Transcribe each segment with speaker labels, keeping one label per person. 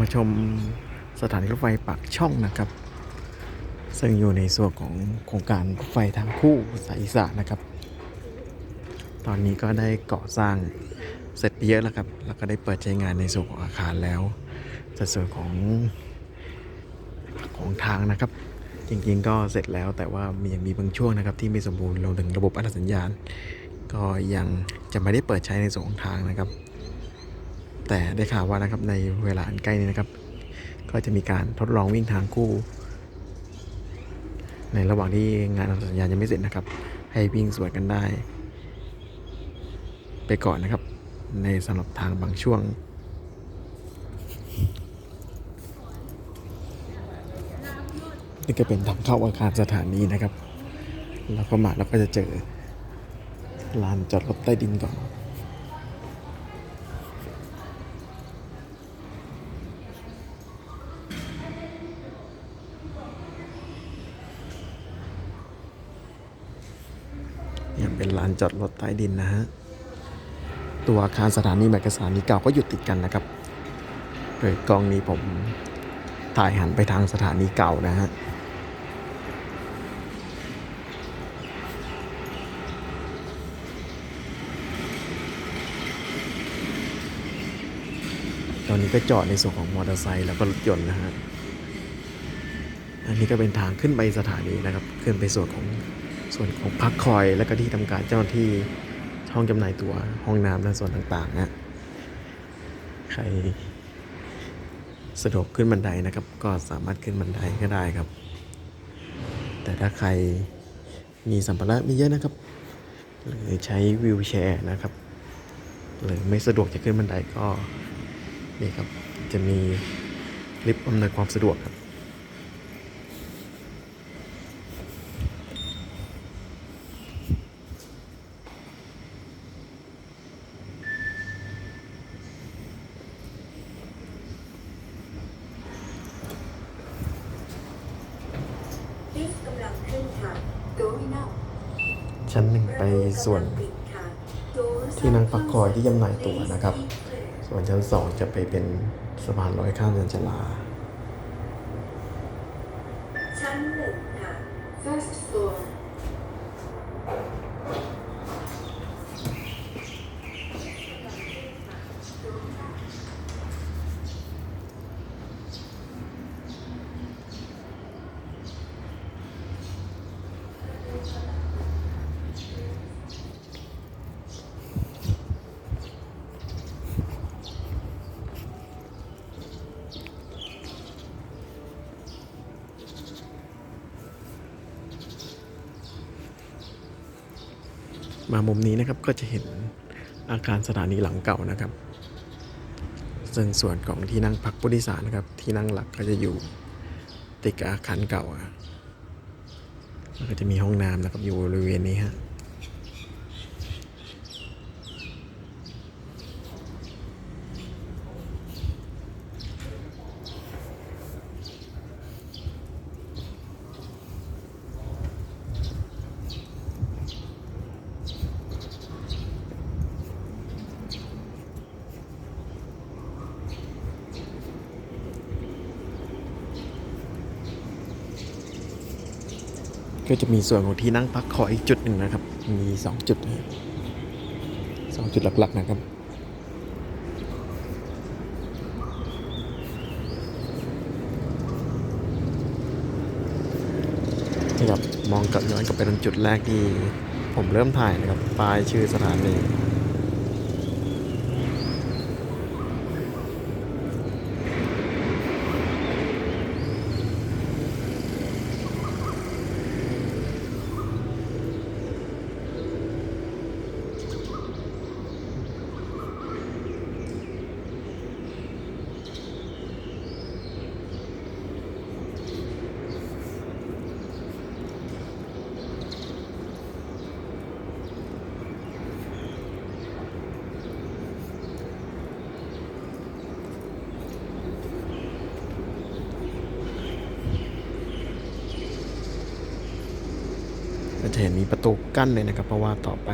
Speaker 1: มาชมสถานีรถไฟปากช่องนะครับ ซึ่งอยู่ในส่วนของโครงการรถไฟทางคู่สายอีสานนะครับ ตอนนี้ก็ได้ก่อสร้างเสร็จไปเยอะแล้วครับ แล้วก็ได้เปิดใช้งานในส่วนของอาคารแล้วแต่ส่วนของของทางนะครับ จริงๆก็เสร็จแล้วแต่ว่ามียังมีบางช่วงนะครับ ที่ไม่สมบูรณ์รวมถึงระบบอัตสัญญาณ ก็ยังจะไม่ได้เปิดใช้ในส่วนของทางนะครับ แต่ได้ข่าวว่านะครับในเวลาอันใกล้นี้นะครับ ก็จะมีการทดลองวิ่งทางคู่ ในระหว่างที่งานอัตสัญญายังไม่เสร็จนะครับ ให้วิ่งสวนกันได้ ไปก่อนนะครับ ในสำหรับทางบางช่วงนี่ก็เป็นทางเข้าอาคารสถานีนะครับ แล้วก็มาแล้วก็จะเจอลานจอดรถใต้ดินก่อน ยัง เป็นลานจอดรถใต้ดินนะฮะ ตัวอาคารสถานีแบกสถานีเก่าก็อยู่ติดกันนะครับ โดยกล้องนี้ผมถ่ายหันไปทางสถานีเก่านะฮะตอนนี้ก็จอดในส่วนของมอเตอร์ไซค์แล้วก็รถยนต์นะฮะ อันนี้ก็เป็นทางขึ้นไปสถานีนะครับ ขึ้นไปส่วนของ ส่วนของพักคอยแล้วก็ที่ทำการเจ้าหน้าที่ห้องจำหน่ายตัวห้องน้ำและส่วนต่างๆนะใครสะดวกขึ้นบันไดนะครับ ก็สามารถขึ้นบันไดก็ได้ครับ แต่ถ้าใครมีสัมภาระไม่เยอะนะครับ หรือใช้วิวแชร์นะครับ หรือไม่สะดวกจะขึ้นบันไดก็นี่ครับ จะมีลิฟต์อำนวยความสะดวกครับ
Speaker 2: ลิฟต์กำลังขึ้นค่ะ Going up
Speaker 1: ชั้นหนึ่งไปส่วนที่นั่งพักคอยที่จำหน่ายตั๋วนะครับ ส่วนชั้นสองจะไปเป็นสะพานลอยข้ามเดินจลา มามุมนี้นะครับก็จะเห็นอาคารสถานีหลังเก่านะครับ ซึ่งส่วนของที่นั่งพักผู้โดยสารนะครับ ที่นั่งหลักก็จะอยู่ติดกับอาคารเก่าแล้วก็จะมีห้องน้ำนะครับอยู่บริเวณนี้ฮะ ก็จะมีส่วนของที่นั่งพักคอยอีกจุดหนึ่งนะครับ มีสองจุดนะสองจุดหลักๆนะครับนี่ครับมองกลับย้อนกลับไปตรงจุดแรกที่ผมเริ่มถ่ายนะครับป้ายชื่อสถานี ก็จะเห็นมีประตูกั้นเลยนะครับ เพราะว่าต่อไป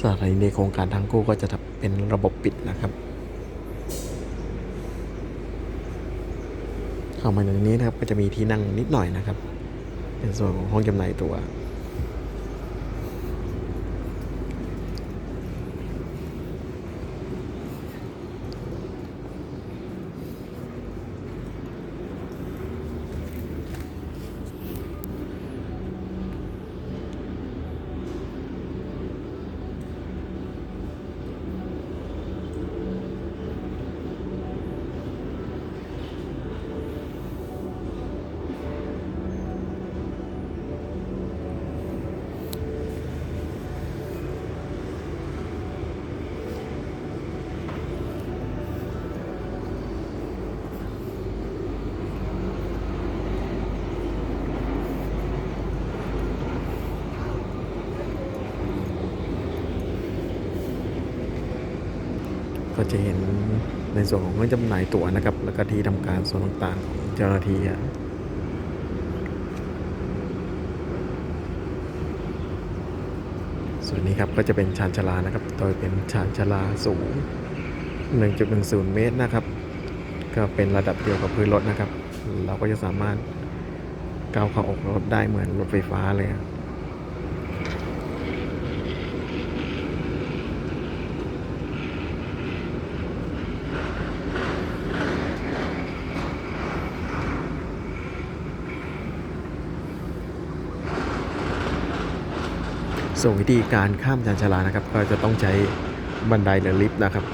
Speaker 1: สถานีในโครงการทางคู่ก็จะเป็นระบบปิดนะครับ เข้ามาในนี้นะครับก็จะมีที่นั่งนิดหน่อยนะครับ เป็นส่วนของห้องจำหน่ายตัว๋ว ก็จะเห็นในส่วนของห้องจำหน่ายตั๋วนะครับ แล้วก็ที่ทำการส่วนต่างๆของเจ้าหน้าที่อะส่วนนี้ครับก็จะเป็นชานชาลานะครับ โดยเป็นชานชาลาสูง 1.10 เมตรนะครับ ก็เป็นระดับเดียวกับพื้นรถนะครับ เราก็จะสามารถก้าวเข้าออกรถได้เหมือนรถไฟฟ้าเลยอะ ส่วนวิธีการข้ามชานชาลานะครับ ก็จะต้องใช้บันไดหรือลิฟต์นะครับ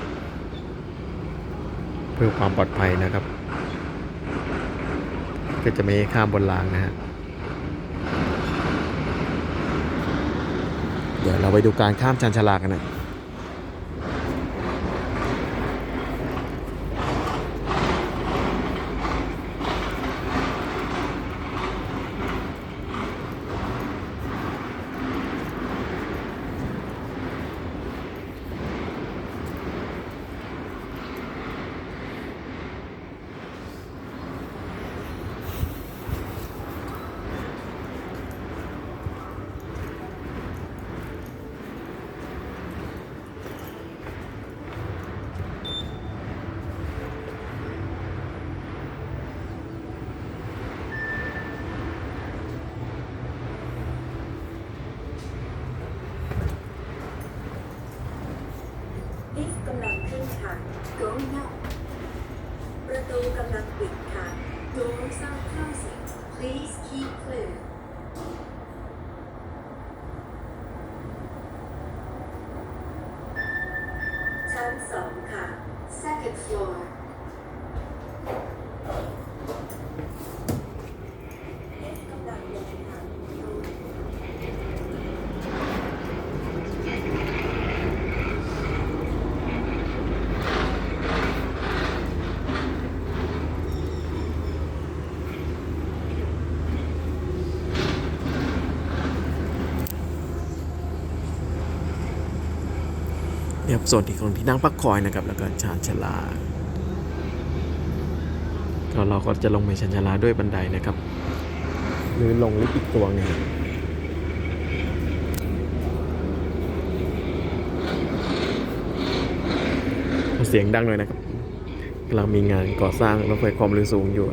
Speaker 1: เพื่อความปลอดภัยนะครับ ก็จะไม่ข้ามบนรางนะฮะเดี๋ยวเราไปดูการข้ามชานชาลากันนะ
Speaker 2: ลิฟต์กำลังขึ้นค่ะ Going up ประตูกำลังปิดค่ะ Doors are closing Please keep clear ชั้นสอง ค่ะ Second floor ลิฟต์กำลังลงค่ะ
Speaker 1: เนี่ย ครับส่วนที่ของที่นั่งพักคอยนะครับ แล้วก็ชานชลา ก็เราก็จะลงไปชานชลาด้วยบันไดนะครับ หรือลงลิฟต์อีกตัวนึงเสียงดังหน่อยนะครับกำลังมีงานก่อสร้างรถไฟความเร็วสูงอยู่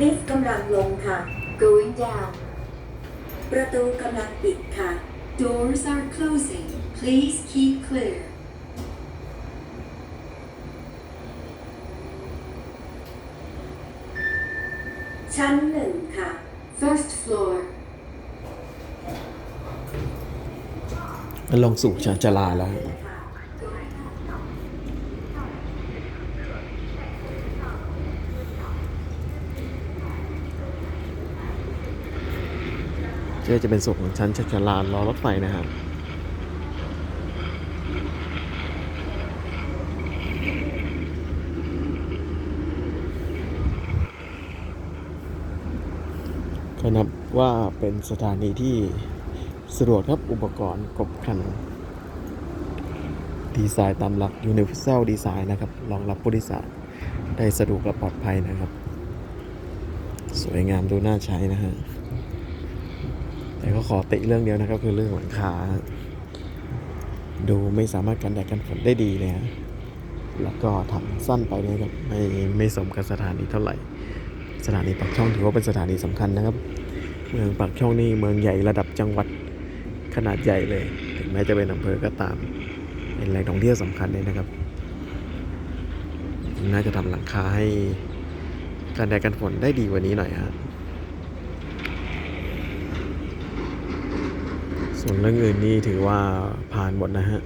Speaker 2: ลิฟต์กำลังลงค่ะ Going down ประตูกำลังปิดค่ะ Doors are closing Please keep clear ชั้นหนึ่งค่ะ First floor
Speaker 1: แล้วลงสู่ชานชาลาแล้ว ก็จะเป็นส่วนของชั้นจักรลานรอรถไฟนะครับก็นับว่าเป็นสถานีที่สะดวกครับอุปกรณ์กบขัน ดีไซน์ตามหลัก Universal Design นะครับรองรับผู้โดยสารได้สะดวกและปลอดภัยนะครับ สวยงามดูน่าใช้นะฮะ แต่ก็ขอติเรื่องเดียวนะครับ คือเรื่องหลังคา ดูไม่สามารถกันแดดกันฝนได้ดีเลยฮะแล้วก็ทำสั้นไปนะครับไม่ไม่สมกับสถานีเท่าไหร่ สถานีปากช่องถือว่าเป็นสถานีสำคัญนะครับ เมืองปากช่องนี่เมืองใหญ่ระดับจังหวัดขนาดใหญ่เลย ถึงแม้จะเป็นอำเภอก็ตาม เป็นแหล่งท่องเที่ยวสำคัญเลยนะครับ น่าจะทำหลังคาให้การแดดกันฝนได้ดีกว่านี้หน่อยฮะ ส่วนเรื่องอื่นนี่ถือว่าผ่านหมดนะฮะ